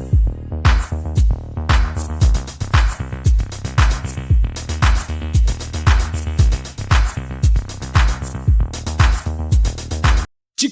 Thank you.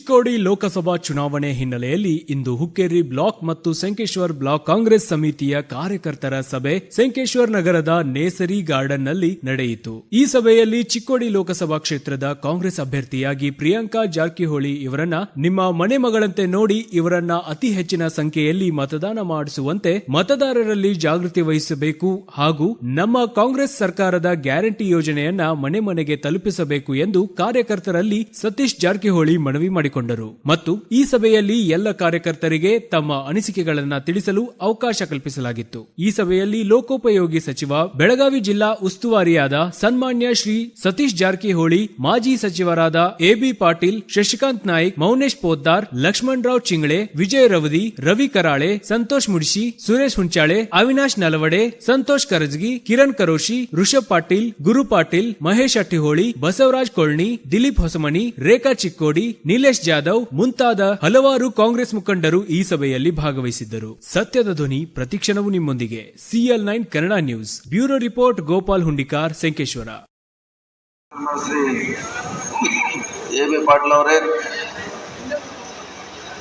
Chikkodi Lok Sabha ಚುನಾವಣೆ ಹಿನ್ನೆಲೆಯಲ್ಲಿ ಇಂದು Hukkeri block ಮತ್ತು ಸಂಕೇಶ್ವರ್ ಬ್ಲಾಕ್ ಕಾಂಗ್ರೆಸ್ ಸಮಿತಿಯ ಕಾರ್ಯಕರ್ತರ ಸಭೆ ಸಂಕೇಶ್ವರ್ ನಗರದ ನೇಸರಿ ಗಾರ್ಡನ್ನಲ್ಲಿ ನಡೆಯಿತು. ಈ ಸಭೆಯಲ್ಲಿ ಚಿಕ್ಕೋಡಿ ಲೋಕಸಭಾ ಕ್ಷೇತ್ರದ ಕಾಂಗ್ರೆಸ್ ಅಭ್ಯರ್ಥಿಯಾಗಿ ಪ್ರಿಯಾಂಕಾ ಜಾರಕಿಹೊಳಿ ಇವರನ್ನ ನಿಮ್ಮ ಮನೆ ಮಗಳಂತೆ ನೋಡಿ ಇವರನ್ನ ಅತಿ ಹೆಚ್ಚಿನ ಸಂಖ್ಯೆಯಲ್ಲಿ ಮತದಾನ ಮಾಡಿಸುವಂತೆ ಮತದಾರರಲ್ಲಿ ಜಾಗೃತಿ ವಹಿಸಬೇಕು ಹಾಗೂ ನಮ್ಮ ಕಾಂಗ್ರೆಸ್ ಸರ್ಕಾರದ ಗ್ಯಾರಂಟಿ ಯೋಜನೆಯನ್ನ ಮನೆ ಮನೆಗೆ ತಲುಪಿಸಬೇಕು ಎಂದು ಕಾರ್ಯಕರ್ತರಲ್ಲಿ ಸತೀಶ್ ಜಾರಕಿಹೊಳಿ ಮನವಿ ಮಾಡಿಕೊಂಡರು ಮತ್ತು ಈ ಸಭೆಯಲ್ಲಿ ಎಲ್ಲ ಕಾರ್ಯಕರ್ತರಿಗೆ ತಮ್ಮ ಅನಿಸಿಕೆಗಳನ್ನು ತಿಳಿಸಲು ಅವಕಾಶ ಕಲ್ಪಿಸಲಾಗಿತ್ತು. ಈ ಸಭೆಯಲ್ಲಿ ಲೋಕೋಪಯೋಗಿ ಸಚಿವ, ಬೆಳಗಾವಿ ಜಿಲ್ಲಾ ಉಸ್ತುವಾರಿಯಾದ ಸನ್ಮಾನ್ಯ ಶ್ರೀ ಸತೀಶ್ ಜಾರಕಿಹೊಳಿ, ಮಾಜಿ ಸಚಿವರಾದ ಎಬಿ ಪಾಟೀಲ್, ಶಶಿಕಾಂತ್ ನಾಯ್ಕ್, ಮೌನೇಶ್ ಪೋದ್ದಾರ್, ಲಕ್ಷ್ಮಣ್ ರಾವ್ ಚಿಂಗ್ಳೆ, ವಿಜಯ್ ರವದಿ, ರವಿ ಕರಾಳೆ, ಸಂತೋಷ್ ಮುಡಿಶಿ, ಸುರೇಶ್ ಹುಂಚಾಳೆ, ಅವಿನಾಶ್ ನಲವಡೆ, ಸಂತೋಷ್ ಕರಜ್ಗಿ, ಕಿರಣ್ ಕರೋಶಿ ಋಷಭ್ ಪಾಟೀಲ್, ಗುರು ಪಾಟೀಲ್, ಮಹೇಶ್ ಅಟ್ಟಿಹೋಳಿ, ಬಸವರಾಜ್ ಕೊಳ್ನಿ, ದಿಲೀಪ್ ಹೊಸಮನಿ ರೇಖಾ ಚಿಕ್ಕೋಡಿ, ನಿಲೇಶ್ ಜಾಧವ್ ಮುಂತಾದ ಹಲವಾರು ಕಾಂಗ್ರೆಸ್ ಮುಖಂಡರು ಈ ಸಭೆಯಲ್ಲಿ ಭಾಗವಹಿಸಿದ್ದರು. ಸತ್ಯದ ಧ್ವನಿ ಪ್ರತಿಕ್ಷಣವು ನಿಮ್ಮೊಂದಿಗೆ. CL nine Kannada news. Bureau report, Gopal Hundikar Sankeshwar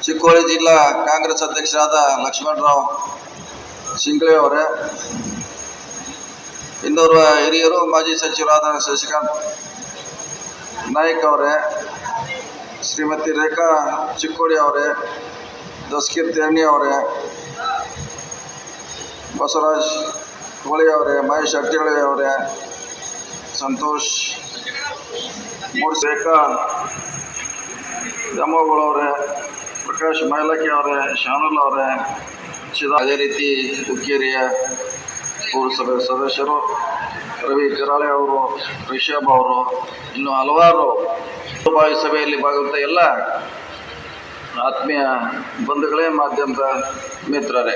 Chikkoli ಜಿಲ್ಲಾ ಕಾಂಗ್ರೆಸ್ ಅಧ್ಯಕ್ಷರಾದ ಲಕ್ಷ್ಮಣರಾವ್ ಶಿಂಗ್ಳೆ ಅವರೇ, ಇನ್ನೋರ್ವ ಹಿರಿಯರು, ಮಾಜಿ ಸಚಿವರಾದ ಶಶಿಕಾಂತ್ ನಾಯಕ್ ಅವರೇ ಶ್ರೀಮತಿ ರೇಖಾ ಚಿಕ್ಕೋಡಿ ಅವರೇ, ದಸ್ಕೀರ್ ತೇರ್ಣಿ ಅವರೇ, ಬಸವರಾಜ್ ಹೋಳಿ ಅವರೇ, ಮಹೇಶ್ ಅಟ್ಟಿಹೊಳಿ ಅವರೇ, ಸಂತೋಷ್, ಮೂರ್ಸ್ ರೇಖಾ ದಮೋಗಳು ಅವರೇ, ಪ್ರಕಾಶ್ ಮೈಲಕಿ ಅವರೇ, ಶಾನುಲ್ ಅವರೇ ಶಿದ ಅದೇ ರೀತಿ ಹುಕ್ಕೇರಿಯ ಪುರಸಭೆ ಸದಸ್ಯರು, ರವಿ ಕರಾಳೆ ಅವರು, ರಿಷಬ್ ಅವರು, ಇನ್ನು ಹಲವಾರು ಭಾವಿ ಸಭೆಯಲ್ಲಿ ಭಾಗವಂತ ಎಲ್ಲ ಆತ್ಮೀಯ ಬಂಧುಗಳೇ, ಮಾಧ್ಯಮದ ಮಿತ್ರರೇ.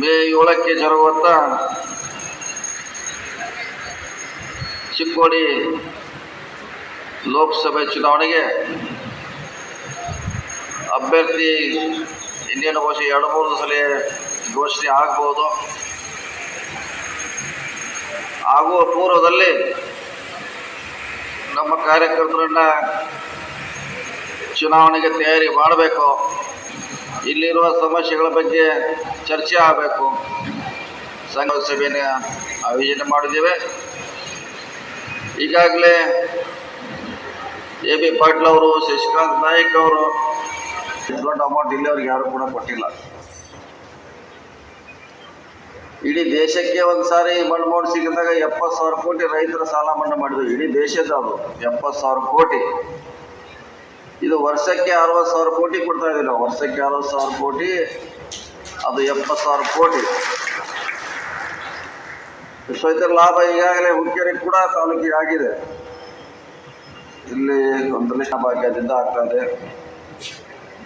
ಮೇ ಏಳಕ್ಕೆ ಜರುಗುವತ್ತ ಚಿಕ್ಕೋಡಿ ಲೋಕಸಭೆ ಚುನಾವಣೆಗೆ ಅಭ್ಯರ್ಥಿ ಇಂಡಿಯನ್ ಘೋಷ ಎರಡು ಮೂರು ಸಲ ಘೋಷಣೆ ಆಗ್ಬೋದು. ಆಗುವ ಪೂರ್ವದಲ್ಲಿ ನಮ್ಮ ಕಾರ್ಯಕರ್ತರನ್ನ ಚುನಾವಣೆಗೆ ತಯಾರಿ ಮಾಡಬೇಕು. ಇಲ್ಲಿರುವ ಸಮಸ್ಯೆಗಳ ಬಗ್ಗೆ ಚರ್ಚೆ ಆಗಬೇಕು. ಸಂಘ ಸಭೆಯನ್ನು ಆಯೋಜನೆ ಮಾಡಿದ್ದೇವೆ. ಈಗಾಗಲೇ ಎ ಬಿ ಪಾಟೀಲ್ ಅವರು, ಶಶಿಕಾಂತ್ ನಾಯಕ್ ಅವರು, ದೊಡ್ಡ ಅಮೌಂಟ್ ಇಲ್ಲಿವರೆಗೆ ಯಾರು ಕೂಡ ಕೊಟ್ಟಿಲ್ಲ. ಇಡೀ ದೇಶಕ್ಕೆ ಒಂದ್ಸಾರಿ ಸಾರಿ ಮೋಡ್ ಸಿಕ್ಕಿದಾಗ ಎಪ್ಪತ್ತು ಸಾವಿರ ಕೋಟಿ ರೈತರ ಸಾಲ ಮನ್ನಾ ಮಾಡಿದ್ರು ಇಡೀ ದೇಶದ ಅದು. ಎಪ್ಪತ್ತು ಸಾವಿರ ಕೋಟಿ. ಇದು ವರ್ಷಕ್ಕೆ ಅರವತ್ತು ಸಾವಿರ ಕೋಟಿ ಕೊಡ್ತಾ ಇದ್ದೀವಿ ನಾವು. ವರ್ಷಕ್ಕೆ ಅರವತ್ತು ಸಾವಿರ ಕೋಟಿ, ಅದು ಎಪ್ಪತ್ತು ಸಾವಿರ ಕೋಟಿ. ರೈತರ ಲಾಭ ಈಗಾಗಲೇ ಹುಕ್ಕೇರಿ ಕೂಡ ತಾಲೂಕಿಗೆ ಆಗಿದೆ. ಇಲ್ಲಿ ಲಕ್ಷ ಭಾಗ್ಯದಿಂದ ಆಗ್ತಾ ಇದೆ.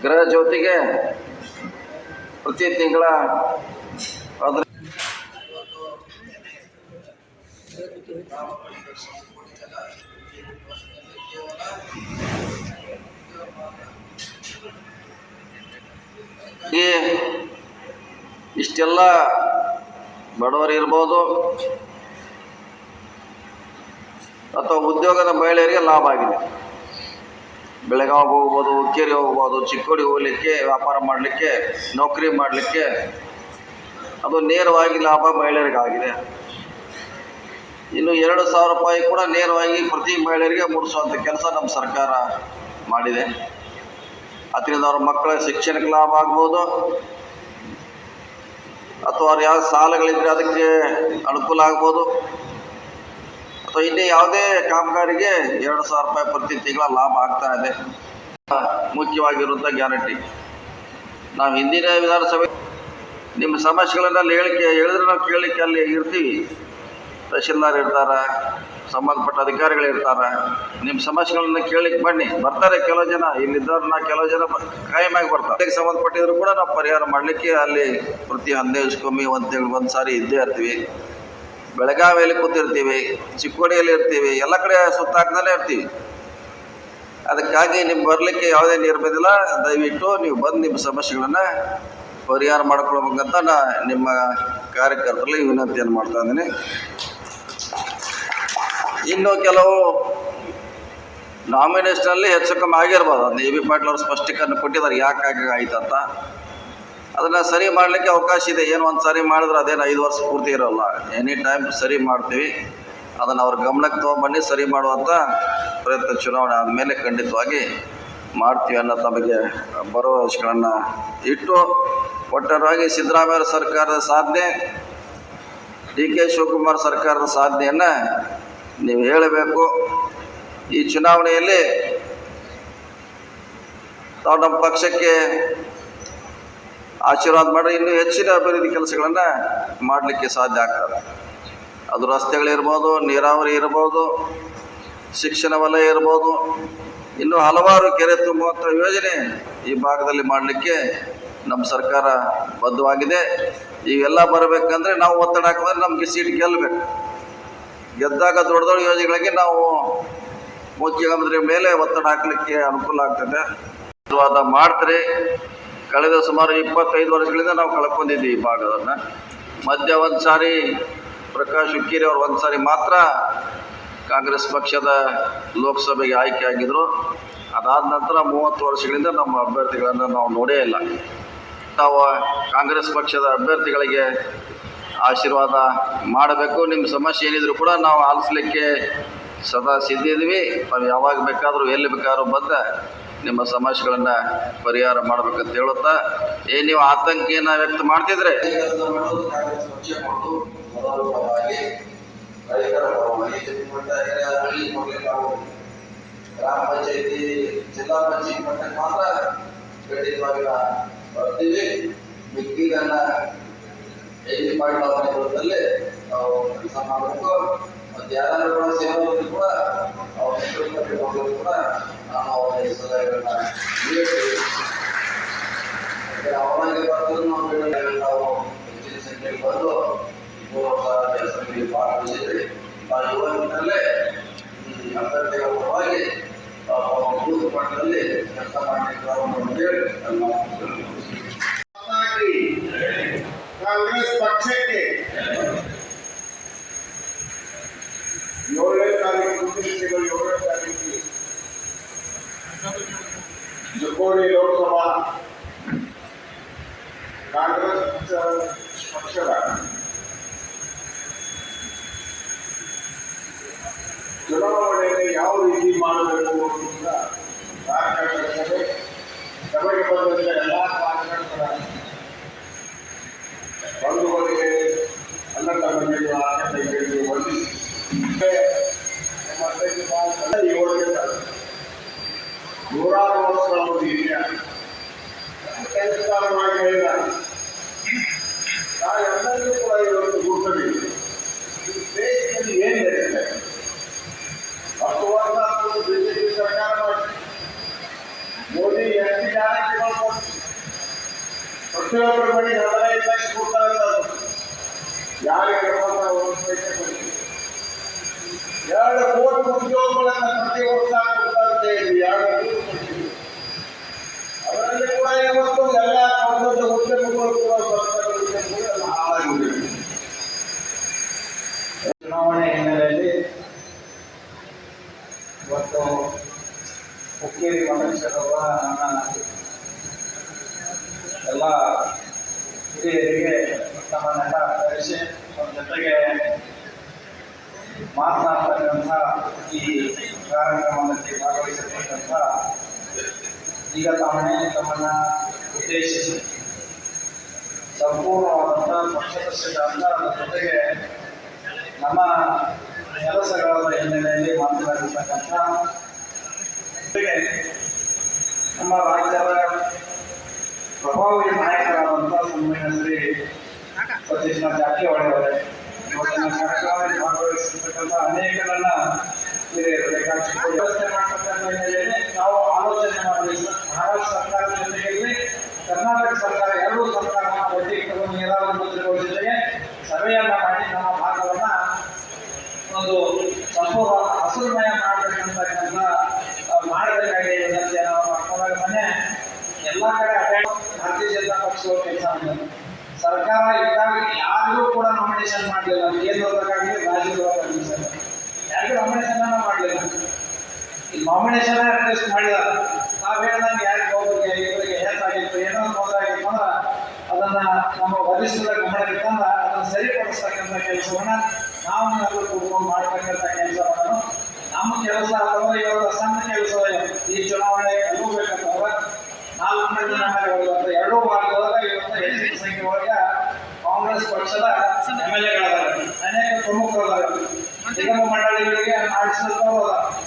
ಗೃಹ ಜ್ಯೋತಿಗೆ ಪ್ರತಿ ತಿಂಗಳ ಈ ಇಷ್ಟೆಲ್ಲ ಬಡವರು ಇರ್ಬೋದು ಅಥವಾ ಉದ್ಯೋಗದ ಮಹಿಳೆಯರಿಗೆ ಲಾಭ ಆಗಿದೆ. ಬೆಳಗಾವಿ ಹೋಗ್ಬೋದು, ಹುಕ್ಕೇರಿ ಹೋಗ್ಬೋದು, ಚಿಕ್ಕೋಡಿ ಹೋಗ್ಲಿಕ್ಕೆ, ವ್ಯಾಪಾರ ಮಾಡಲಿಕ್ಕೆ, ನೌಕರಿ ಮಾಡಲಿಕ್ಕೆ ಅದು ನೇರವಾಗಿ ಲಾಭ ಮಹಿಳೆಯರಿಗೆ ಆಗಿದೆ ಇನ್ನು ಎರಡು ಸಾವಿರ ರೂಪಾಯಿ ಕೂಡ ನೇರವಾಗಿ ಪ್ರತಿ ಮಹಿಳೆಯರಿಗೆ ಮೂಡಿಸುವಂಥ ಕೆಲಸ ನಮ್ಮ ಸರ್ಕಾರ ಮಾಡಿದೆ. ಅದರಿಂದ ಅವ್ರ ಮಕ್ಕಳ ಶಿಕ್ಷಣಕ್ಕೆ ಲಾಭ ಆಗ್ಬೋದು. ಅಥವಾ ಅವ್ರು ಯಾವ ಸಾಲಗಳಿದ್ರೆ ಅದಕ್ಕೆ ಅನುಕೂಲ ಆಗ್ಬೋದು. ಅಥವಾ ಇನ್ನೇ ಯಾವುದೇ ಕಾಮಗಾರಿಗೆ ಎರಡು ಸಾವಿರ ರೂಪಾಯಿ ಪ್ರತಿ ತಿಂಗಳ ಲಾಭ ಆಗ್ತಾ ಇದೆ. ಮುಖ್ಯವಾಗಿರುವಂಥ ಗ್ಯಾರಂಟಿ. ನಾವು ಹಿಂದಿನ ವಿಧಾನಸಭೆ ನಿಮ್ಮ ಸಮಸ್ಯೆಗಳನ್ನ ಅಲ್ಲಿ ಹೇಳಿಕೆ ಹೇಳಿದ್ರೆ ನಾವು ಕೇಳಲಿಕ್ಕೆ ಅಲ್ಲಿ ಇರ್ತೀವಿ. ತಹಶೀಲ್ದಾರ್ ಇರ್ತಾರೆ, ಸಂಬಂಧಪಟ್ಟ ಅಧಿಕಾರಿಗಳು ಇರ್ತಾರೆ ನಿಮ್ಮ ಸಮಸ್ಯೆಗಳನ್ನ ಕೇಳಲಿಕ್ಕೆ ಬನ್ನಿ. ಬರ್ತಾರೆ ಕೆಲವು ಜನ, ಇಲ್ಲಿದ್ದವ್ರನ್ನ ಕೆಲವು ಜನ ಕಾಯಮಾಗಿ ಬರ್ತಾರೆ. ಸಂಬಂಧಪಟ್ಟಿದ್ರು ಕೂಡ ನಾವು ಪರಿಹಾರ ಮಾಡಲಿಕ್ಕೆ ಅಲ್ಲಿ ಪ್ರತಿ ಹದಿನೈದು ಕಮ್ಮಿ ಒಂದು ತಿಂಗಳು ಒಂದು ಸಾರಿ ಇದ್ದೇ ಇರ್ತೀವಿ. ಬೆಳಗಾವಿಯಲ್ಲಿ ಕೂತಿರ್ತೀವಿ, ಚಿಕ್ಕೋಡಿಯಲ್ಲಿ ಇರ್ತೀವಿ, ಎಲ್ಲ ಕಡೆ ಸುತ್ತಾಕ್ದಲ್ಲೇ ಇರ್ತೀವಿ. ಅದಕ್ಕಾಗಿ ನಿಮ್ಗೆ ಬರಲಿಕ್ಕೆ ಯಾವುದೇ ನಿರ್ಬಂಧಿಲ್ಲ ದಯವಿಟ್ಟು ನೀವು ಬಂದು ನಿಮ್ಮ ಸಮಸ್ಯೆಗಳನ್ನು ಪರಿಹಾರ ಮಾಡ್ಕೊಳ್ಬೇಕಂತ ನಾ ನಿಮ್ಮ ಕಾರ್ಯಕರ್ತರಲ್ಲಿ ವಿನಂತಿಯನ್ನು ಮಾಡ್ತಾ ಇದ್ದೀನಿ. ಇನ್ನು ಕೆಲವು ನಾಮಿನೇಷನಲ್ಲಿ ಹೆಚ್ಚು ಕಮ್ಮಿ ಆಗಿರ್ಬೋದು. ಅದು ಎ ಬಿ ಪಾಟೀಲ್ ಅವರು ಸ್ಪಷ್ಟೀಕರಣ ಕೊಟ್ಟಿದ್ದಾರೆ. ಯಾಕೆ ಹಾಗೆ ಆಯ್ತು ಅಂತ. ಅದನ್ನು ಸರಿ ಮಾಡಲಿಕ್ಕೆ ಅವಕಾಶ ಇದೆ. ಏನು ಒಂದು ಸರಿ ಮಾಡಿದ್ರೆ ಅದೇನು ಐದು ವರ್ಷ ಪೂರ್ತಿ ಇರೋಲ್ಲ. ಎನಿ ಟೈಮ್ ಸರಿ ಮಾಡ್ತೀವಿ. ಅದನ್ನು ಅವ್ರ ಗಮನಕ್ಕೆ ತೊಗೊಂಬಂದು ಸರಿ ಮಾಡುವಂಥ ಪ್ರಯತ್ನ ಚುನಾವಣೆ ಆದಮೇಲೆ ಖಂಡಿತವಾಗಿ ಮಾಡ್ತೀವಿ ಅನ್ನೋ ತಮಗೆ ಭರವಸೆಗಳನ್ನು ಇಟ್ಟು ಒಟ್ಟಾರವಾಗಿ ಸಿದ್ದರಾಮಯ್ಯ ಸರ್ಕಾರದ ಸಾಧನೆ, ಡಿ ಕೆ ಶಿವಕುಮಾರ್ ಸರ್ಕಾರದ ಸಾಧನೆಯನ್ನು ನೀವು ಹೇಳಬೇಕು, ಈ ಚುನಾವಣೆಯಲ್ಲಿ ನಾವು ನಮ್ಮ ಪಕ್ಷಕ್ಕೆ ಆಶೀರ್ವಾದ ಮಾಡಿ ಇನ್ನೂ ಹೆಚ್ಚಿನ ಅಭಿವೃದ್ಧಿ ಕೆಲಸಗಳನ್ನು ಮಾಡಲಿಕ್ಕೆ ಸಾಧ್ಯ ಆಗ್ತದೆ. ಅದು ರಸ್ತೆಗಳಿರ್ಬೋದು ನೀರಾವರಿ ಇರ್ಬೋದು, ಶಿಕ್ಷಣ ವಲಯ ಇರ್ಬೋದು, ಇನ್ನೂ ಹಲವಾರು ಕೆರೆ ತುಂಬುವಂಥ ಯೋಜನೆ ಈ ಭಾಗದಲ್ಲಿ ಮಾಡಲಿಕ್ಕೆ ನಮ್ಮ ಸರ್ಕಾರ ಬದ್ಧವಾಗಿದೆ. ಇವೆಲ್ಲ ಬರಬೇಕಂದ್ರೆ ನಾವು ಒತ್ತಡ ಹಾಕಿದ್ರೆ ನಮಗೆ ಸೀಟ್ ಗೆಲ್ಲಬೇಕು. ಗೆದ್ದಾಗ ದೊಡ್ಡ ದೊಡ್ಡ ಯೋಜನೆಗಳಿಗೆ ನಾವು ಮುಖ್ಯಮಂತ್ರಿ ಮೇಲೆ ಒತ್ತಡ ಹಾಕಲಿಕ್ಕೆ ಅನುಕೂಲ ಆಗ್ತದೆ. ಆಶೀರ್ವಾದ ಮಾಡ್ತಾರೆ. ಕಳೆದ ಸುಮಾರು ಇಪ್ಪತ್ತೈದು ವರ್ಷಗಳಿಂದ ನಾವು ಕಳ್ಕೊಂಡಿದ್ದೀವಿ ಈ ಭಾಗವನ್ನು. ಮಧ್ಯ ಒಂದು ಸಾರಿ ಪ್ರಕಾಶ್ ಹುಕ್ಕೇರಿ ಅವರು ಒಂದು ಸಾರಿ ಮಾತ್ರ ಕಾಂಗ್ರೆಸ್ ಪಕ್ಷದ ಲೋಕಸಭೆಗೆ ಆಯ್ಕೆ ಆಗಿದ್ರು. ಅದಾದ ನಂತರ ಮೂವತ್ತು ವರ್ಷಗಳಿಂದ ನಮ್ಮ ಅಭ್ಯರ್ಥಿಗಳನ್ನು ನಾವು ನೋಡೇ ಇಲ್ಲ. ನಾವು ಕಾಂಗ್ರೆಸ್ ಪಕ್ಷದ ಅಭ್ಯರ್ಥಿಗಳಿಗೆ ಆಶೀರ್ವಾದ ಮಾಡಬೇಕು. ನಿಮ್ಮ ಸಮಸ್ಯೆ ಏನಿದ್ರು ಕೂಡ ನಾವು ಆಲಿಸ್ಲಿಕ್ಕೆ ಸದಾ ಸಿದ್ಧಿದ್ವಿ ನಾವು ಯಾವಾಗ ಬೇಕಾದರೂ, ಎಲ್ಲಿ ಬೇಕಾದ್ರೂ ಬಂದ ನಿಮ್ಮ ಸಮಸ್ಯೆಗಳನ್ನು ಪರಿಹಾರ ಮಾಡ್ಬೇಕಂತ ಹೇಳುತ್ತಾ, ಏ, ನೀವು ಆತಂಕಿಯನ್ನು ವ್ಯಕ್ತ ಮಾಡ್ತಿದ್ರೆ. ಗ್ರಾಮ ಪಂಚಾಯತಿ ಜಿಲ್ಲಾ ಪಂಚಾಯತಿ ಮಟ್ಟಕ್ಕೆ ಮಾತ್ರ ಖಂಡಿತವಾಗಿ ಬರ್ತೀವಿ ಮಿಕ್ಕಿದನ್ನ ಮಾಡಿದ ನೇತೃತ್ವದಲ್ಲಿ ನಾವು ಕೆಲಸ ಮಾಡಬೇಕು. ಮತ್ತು ಯಾರು ಕೂಡ ಸೇವಕರು ಕೂಡ ಅವ್ರ ನೇತೃತ್ವದಲ್ಲಿ ಕೂಡ ನಾವು ಅವರಿಗೆ ಸಲಹೆಗಳನ್ನ ನೀಡ್ತೀವಿ ಅವರಿಗೆ ಬಂದರೂ ನಾವು ನಾವು ಹೆಚ್ಚಿನ ಆ ಪರವಾಗಿ ಮಟ್ಟದಲ್ಲಿ ಕೆಲಸ ಮಾಡಲಿಕ್ಕೆ ಹೇಳಿ ನನ್ನ ಚಿಕ್ಕೋಡಿ ಲೋಕಸಭಾ. ಕಾಂಗ್ರೆಸ್ ಪಕ್ಷದ. ಚುನಾವಣೆಯನ್ನು ಯಾವ ರೀತಿ ಮಾಡಬೇಕು ಅಂತ ಕಾರ್ಯಕರ್ತರು ಸಭೆಗೆ ಬಂದಂತ ಎಲ್ಲ ಕಾರ್ಯಕರ್ತರ ಬಂಧುಗಳಿಗೆ ಅನ್ನ ತಮ್ಮಂದಿರು ಅಕ್ಕ ತಂಗಿಯರಿಗೆ ವಂದಿಸಿ ನಮ್ಮ ಅಧ್ಯಕ್ಷ ಭಾರತದ ಏಳನೇ ತಾರೀಕು ನೂರಾರು ವರ್ಷಗಳ ಒಂದು ಹಿರಿಯ ಕೆಲಸವಾಗಿ ಹೇಳಿದ ನಾವೆಲ್ಲರಿಗೂ ಕೂಡ ಇವತ್ತು ಗುರುತಬೇಕು ಈ ದೇಶದಲ್ಲಿ ಏನು ನಡೀತಾ ಇದೆ ಹತ್ತು ವರ್ಷ ಆದ್ರೂ ಬಿಜೆಪಿ ಸರ್ಕಾರ ಮಾಡಿ ಮೋದಿ ಎಷ್ಟು ಜಾರಕಿಹೊಳಿ ಕೊಟ್ಟು ಪ್ರತಿಯೊಬ್ಬರ ಮನೆಗೆ ಹದಿನೈದು ಲಕ್ಷ ಕೊಡ್ತಾರೆ ಅಂತ ಯಾರಿಗೆ ಕೊಡ್ತಾ ಒಂದು ಪೈಸೆ ಕೊಡಿ ಎರಡು ಕೋಟಿ ಉದ್ಯೋಗಗಳನ್ನು ಪ್ರತಿ ವರ್ಷ ಕೊಡ್ತಾ ಅಂತ ಹೇಳಿ ಎರಡು ಕೋಟಿ ಕೊಡ್ತೀವಿ ಅದರಲ್ಲಿ ಕೂಡ ಇವತ್ತು ಎಲ್ಲ ದೊಡ್ಡ ದೊಡ್ಡ ಉದ್ಯಮಗಳು ಕೂಡ ಸರ್ಕಾರ ಉದ್ಯಮಗಳು ಎಲ್ಲ ಹಾಳಾಗಿವೆ ಚುನಾವಣೆ ಹಿನ್ನೆಲೆಯಲ್ಲಿ ಇವತ್ತು ಹುಕ್ಕೇರಿ ಮಹೇಶ್ವರವ ನಮ್ಮನ್ನೆಲ್ಲ ಕರೆಸಿ ಅವ್ರ ಜೊತೆಗೆ ಮಾತನಾಡ್ತಕ್ಕಂಥ ಈ ಕಾರ್ಯಕ್ರಮದಲ್ಲಿ ಭಾಗವಹಿಸತಕ್ಕಂಥ ಈಗ ತಾವೇ ತಮ್ಮನ್ನ ಉದ್ದೇಶಿಸಿ ಸಂಪೂರ್ಣವಾದಂಥ ಪಕ್ಷದ ಸಿದ್ಧಾಂತ ಜೊತೆಗೆ ನಮ್ಮ ಕೆಲಸಗಳ ಹಿನ್ನೆಲೆಯಲ್ಲಿ ಮಾತನಾಡಿರ್ತಕ್ಕಂಥ ಜೊತೆಗೆ ನಮ್ಮ ರಾಜ್ಯದ ಪ್ರಭಾವಿ ನಾಯಕರಾದಂಥ ಸನ್ಮಾನ್ಯ ಸತೀಶ್ ಜಾರಕಿಹೊಳಿ ಇವತ್ತಿನ ಕಾರ್ಯಕ್ರಮದಲ್ಲಿ ಭಾಗವಹಿಸಿರ್ತಕ್ಕಂಥ ಅನೇಕರನ್ನ ವ್ಯವಸ್ಥೆ ಮಾಡ್ತಕ್ಕಂಥ ನಾವು ಆಲೋಚನೆ ಮಾಡಬೇಕು ಭಾರತ ಸರ್ಕಾರದ ಜೊತೆಯಲ್ಲಿ ಕರ್ನಾಟಕ ಸರ್ಕಾರ ಮಾಡಲಿಲ್ಲ. ಕೇಂದ್ರದಾಗಲಿ ಓದೋಕ್ಕಾಗಲಿ ಸರ್ ಯಾರಿಗೂ ನಾಮಿನೇಷನ್ ಮಾಡಲಿಲ್ಲ. ಈ ನಾಮಿನೇಷನ್ ರಿಕ್ವೆಸ್ಟ್ ಮಾಡಿಲ್ಲ ನಾವು ಹೇಳ್ದಂಗೆ ಯಾರಿಗೆ ಹೋಗೋರಿಗೆ ಇವರಿಗೆ ಹೆಚ್ಚಾಗಿತ್ತು ಏನೋ ತೊಂದರೆ ಆಗಿತ್ತು ಅಂದ್ರೆ ಅದನ್ನ ನಮ್ಮ ವರಿಷ್ಠರ ಗಮನಕ್ಕಿತ್ತಂದ್ರೆ ಅದನ್ನ ಸರಿಪಡಿಸ್ತಕ್ಕಂಥ ಕೆಲಸವನ್ನು ನಾವು ನಾವು ಕೂತ್ಕೊಂಡು ಮಾಡ್ತಕ್ಕಂಥ ಕೆಲಸ ಮಾಡೋಣ ನಮ್ಮ ಕೆಲಸ ಅಥವಾ ಇವತ್ತು ಸಣ್ಣ ಕೆಲಸ ಈ ಚುನಾವಣೆ ಕಲ್ಬೇಕಂತಂದ್ರೆ ನಾಲ್ಕು ಮಂದಿ ನಮ್ಮಲ್ಲಿ ಎರಡೂ ವಾರದೊಳಗೆ ಇವತ್ತು ಹೆಚ್ಚಿನ ಸಂಖ್ಯೆ ಒಳಗೆ ಕಾಂಗ್ರೆಸ್ ಪಕ್ಷದ I 吃够了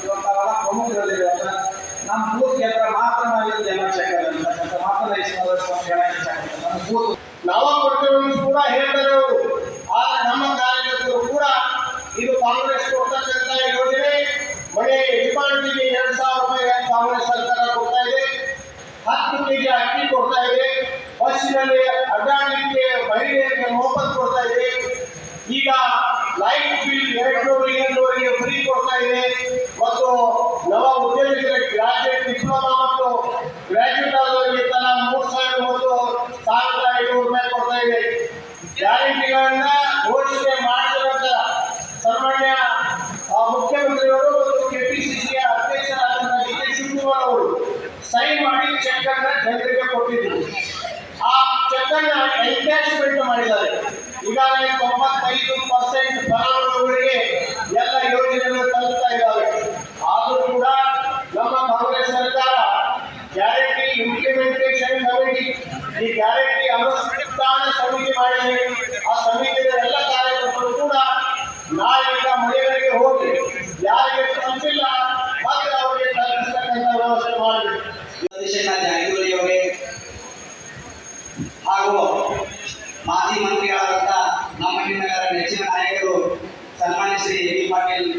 ಪಾಟೀಲ್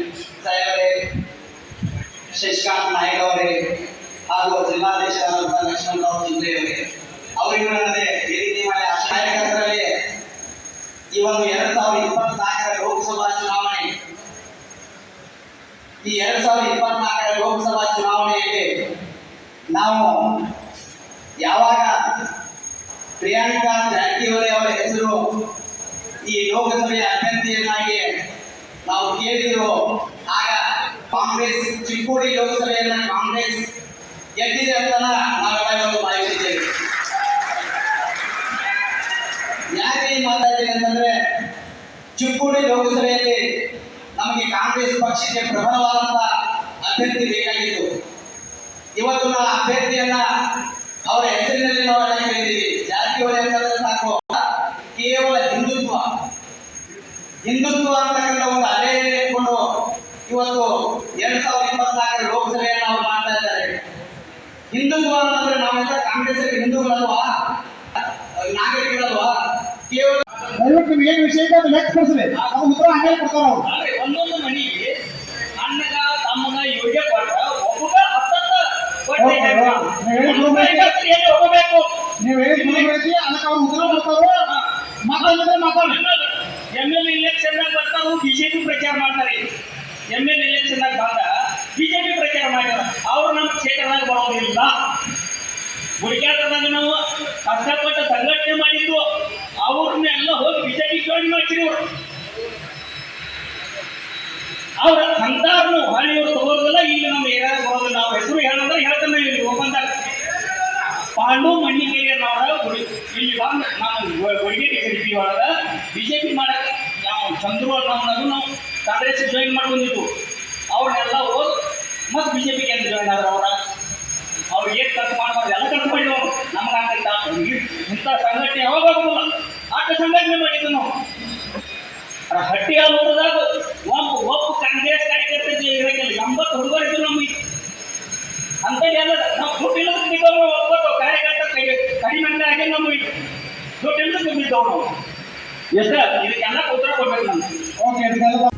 ಸಾಹೇಬರೇ, ಶಶಿಕಾಂತ್ ನಾಯಕ್ ಅವರೇ, ಹಾಗೂ ಜಿಲ್ಲಾ ಲಕ್ಷ್ಮಣರಾವ್ ಚಿಂದ್ರೆ ಅವರೇ, ಅವರಿಗೂ ನನ್ನದೇ ಈ ರೀತಿ ಮಾಡಿ ಕಾರ್ಯಕರ್ತರಲ್ಲಿ ಈ ಒಂದು ಎರಡ್ ಸಾವಿರದ ಇಪ್ಪತ್ನಾಲ್ಕರ ಲೋಕಸಭಾ ಚುನಾವಣೆ, ಈ ಎರಡ್ ಸಾವಿರದ ಇಪ್ಪತ್ನಾಲ್ಕರ ಲೋಕಸಭಾ ಚುನಾವಣೆಯಲ್ಲಿ ನಾವು ಯಾವಾಗ ಪ್ರಿಯಾಂಕಾ ಜಾರಕಿಹೊಳಿ ಅವರ ಹೆಸರು ಈ ಲೋಕಸಭೆಯ ಅಭ್ಯರ್ಥಿಯನ್ನಾಗಿ ನಾವು ಕೇಳಿದ್ರು, ಆಗ ಕಾಂಗ್ರೆಸ್, ಚಿಕ್ಕೋಡಿ ಲೋಕಸಭೆಯನ್ನ ಕಾಂಗ್ರೆಸ್ ಗೆದ್ದಿದೆ ಅಂತ ನಾವೆಲ್ಲ ಇವತ್ತು ಭಾವಿಸಿದ್ದೇವೆ. ಯಾಕೆ ಮಾತಾಡ್ತೀನಿ ಅಂತಂದ್ರೆ, ಚಿಕ್ಕೋಡಿ ಲೋಕಸಭೆಯಲ್ಲಿ ನಮಗೆ ಕಾಂಗ್ರೆಸ್ ಪಕ್ಷಕ್ಕೆ ಪ್ರಬಲವಾದಂತ ಅಭ್ಯರ್ಥಿ ಬೇಕಾಗಿತ್ತು. ಇವತ್ತು ನಾವು ಅಭ್ಯರ್ಥಿಯನ್ನ ಅವರ ಹೆಸರಿನಲ್ಲಿ ನಾವು ಕೇಳಿದ್ದೀವಿ ಅಂತಂದ್ರೆ ಸಾಕು. ಕೇವಲ ಹಿಂದುತ್ವ. ಹಿಂದುತ್ವ ಅಂತಕ್ಕಂಥ ಒಂದು ಅಲೆ ಇಟ್ಕೊಂಡು ಇವತ್ತು ಎರಡ್ ಸಾವಿರದ ಇಪ್ಪತ್ನಾಲ್ಕರ ಲೋಕಸಭೆಯನ್ನು ಅವ್ರು ಮಾಡ್ತಾ ಇದ್ದಾರೆ ಹಿಂದುತ್ವ ಅಂತಂದ್ರೆ ನಾವೆಲ್ಲ ಕಾಂಗ್ರೆಸ್ ಅಲ್ಲಿ ಹಿಂದೂಗಳಲ್ವಾ? ನಾಗರಿಕರಲ್ವಾ? ಕೇವಲ ದಯವಿಟ್ಟು ಏನು ವಿಷಯ ಇದೆ ಅದು ವ್ಯಕ್ತಪಡಿಸಲಿ. ಅದು ಉತ್ತರ ಆಮೇಲೆ ಕೊಡ್ತಾರೆ ಅವರು. ಒಂದೊಂದು ಮನೆಗೆ ಅಣ್ಣಗ ತಮ್ಮನ ಯೋಗ್ಯ ಕೊಟ್ಟ ಒಬ್ಬಗ ಹತ್ತತ್ತ. ನೀವು ಹೇಳಿದ ಅದಕ್ಕೆ ಅವ್ರು ಉತ್ತರ ಕೊಡ್ತಾರೆ? ಮಾತಾಡಿದ್ರೆ ಮಾತಾಡಿ ಎಂ ಎಲ್ ಇಲೆಕ್ಷನ್ ಬರ್ತಾವು ಬಿಜೆಪಿ ಪ್ರಚಾರ ಮಾಡ್ತಾರೆ. ಎಂ ಎಲ್ ಇಲೆಕ್ಷನ್ ಬಂದ ಬಿಜೆಪಿ ಪ್ರಚಾರ ಮಾಡ್ಯಾರ. ಅವ್ರು ನಮ್ಮ ಕ್ಷೇತ್ರದಾಗ ಬರೋದಿಲ್ಲ. ಹುಡುಕಾಟದಾಗ ನಾವು ಕಷ್ಟಪಟ್ಟು ಸಂಘಟನೆ ಮಾಡಿದ್ದು ಅವ್ರನ್ನೆಲ್ಲ ಹೋಗಿ ಬಿಜೆಪಿ ಜಾಯಿನ್ ಮಾಡ್ತೀರಿ ಅವ್ರು ಅವ್ರ ಅಂತಾರ್ನು ಹಳ್ಳಿಯವರು ತಗೋದಿಲ್ಲ ಈಗ ನಮ್ಮ ಏರಿಯಾದ ಬರೋದಿಲ್ಲ. ನಾವು ಹೆಸರು ಹೇಳಂದ್ರೆ ಹೇಳ್ತಾನೆ ಇಲ್ಲಿ ಒಪ್ಪಂದಾಗ ಪಾಂಡು ಮಣ್ಣಿಗೆ ಗುಡಿ. ಇಲ್ಲಿ ಬಂದು ನಾವು ಗುಡಿಗೆರೆ ಕರಿತೀವಿ ಒಳಗ. ಬಿಜೆಪಿ ಮಾಡಕ್ಕೆ ನಾವು ಚಂದ್ರು ಅನ್ನೋದು ನಾವು ಕಾಂಗ್ರೆಸ್ ಜಾಯಿನ್ ಮಾಡ್ಕೊಂಡಿದ್ವು. ಅವ್ರನ್ನೆಲ್ಲ ಹೋಗಿ ಮತ್ತೆ ಬಿಜೆಪಿಗೆ ಅಂತ ಜಾಯಿನ್ ಆದ್ರೆ ಅವರ ಅವ್ರು ಏನು ಖರ್ಚು ಮಾಡ್ಬಾರ್ದು ಎಲ್ಲ ಖರ್ಚು ಮಾಡಿದವರು ನಮ್ಗೆ ಆಗ್ತೈತ ಇಂಥ ಸಂಘಟನೆ ಯಾವಾಗ ಆಗೋದಿಲ್ಲ ಆಟ ಸಂಘಟನೆ ಮಾಡಿದ್ದು ನಾವು ಹಟ್ಟಿ ನೋಡಿದಾಗ ಒಬ್ಬ ಒಬ್ಬ ಕಾಂಗ್ರೆಸ್ ಕಾರ್ಯಕರ್ತರಿಗೆ ಇರಕ್ಕಿಲ್ಲ ಎಂಬತ್ತು ಇದ್ರು ನಮಗೆ. ಅಂತ ಎಲ್ಲ ನಾವು ದುಡ್ಡು ಇಲ್ಲದ ಬಿದ್ದವ್ರು ಒಬ್ಬತ್ತು ಕಾರ್ಯಕರ್ತ ಕಡಿಮೆ ಆಗಿ ನಮಗೆ. ದುಡ್ಡು ಇಲ್ಲದ ಬಿದ್ದವ್ರು ನಾವು ಎಷ್ಟ ಇದಕ್ಕೆಲ್ಲ ಉತ್ತರ ಕೊಡ್ಬೇಕು ನಮ್ಗೆ. ಓಕೆ